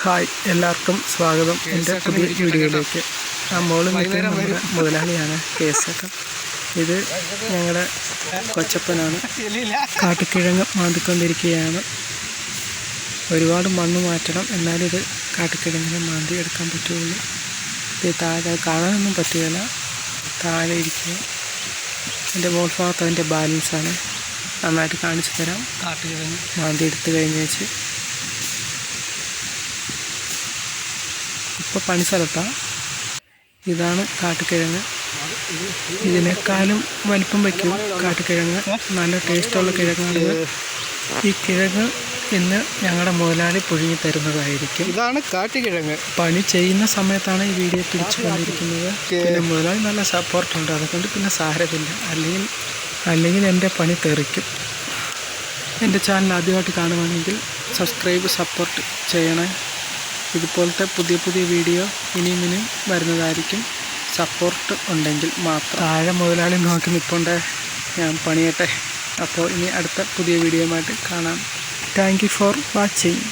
Hi എല്ലാവർക്കും സ്വാഗതം. എന്റെ പുതിയ വീഡിയോയിലേക്ക്. ആ മോൾ നിൽക്കുന്ന നമ്മുടെ മുതലാളിയാണ് കേസൊക്കെ ഇത് ഞങ്ങളുടെ കൊച്ചപ്പനാണ്. കാട്ടുകിഴങ്ങ് മാന്തിക്കൊണ്ടിരിക്കുകയാണ്. ഒരുപാട് മണ്ണ് മാറ്റണം. എന്നാലിത് കാട്ടുകിഴങ്ങിനെ മാന്തി എടുക്കാൻ പറ്റുള്ളൂ. ഇത് താഴെ കാണാനൊന്നും പറ്റുകയില്ല. താഴെ ഇരിക്കുക എന്റെ മോൾ ഭാഗത്ത് അതിന്റെ ബാലൻസാണ്. നന്നായിട്ട് കാണിച്ചു തരാം. കാട്ടുകിഴങ്ങ്. മാന്തി എടുത്തു കഴിഞ്ഞ് വെച്ച് ഇപ്പോൾ പണി സ്ഥലത്താണ് ഇതാണ് കാട്ടുകിഴങ്ങ് ഇതിനേക്കാളും വലിപ്പം വയ്ക്കും കാട്ടുകിഴങ്ങ് നല്ല ടേസ്റ്റുള്ള കിഴങ്ങാണിത്. ഈ കിഴങ്ങ് ഇന്ന് ഞങ്ങളുടെ മുതലാളി പുഴുങ്ങി തരുന്നതായിരിക്കും. ഇതാണ് കാട്ടുകിഴങ്ങ് പണി ചെയ്യുന്ന സമയത്താണ് ഈ വീഡിയോ പിടിച്ചു കൊണ്ടിരിക്കുന്നത് പിന്നെ മുതലാളി നല്ല സപ്പോർട്ടുണ്ട്. അതുകൊണ്ട് പിന്നെ സാരമില്ല. അല്ലെങ്കിൽ അല്ലെങ്കിൽ എന്റെ പണി തെറിക്കും. എന്റെ ചാനൽ ആദ്യമായിട്ട് കാണുവാണെങ്കിൽ സബ്സ്ക്രൈബ് സപ്പോർട്ട് ചെയ്യണേ. ഇതുപോലത്തെ പുതിയ പുതിയ വീഡിയോ ഇനിയും ഇനിയും വരുന്നതായിരിക്കും. സപ്പോർട്ട് ഉണ്ടെങ്കിൽ മാത്രം. താഴെ മുതലാളി നോക്കി നിൽപ്പുണ്ട് ഞാൻ പണിയട്ടെ. അപ്പോൾ ഇനി അടുത്ത പുതിയ വീഡിയോയുമായിട്ട് കാണാം. Thank for watching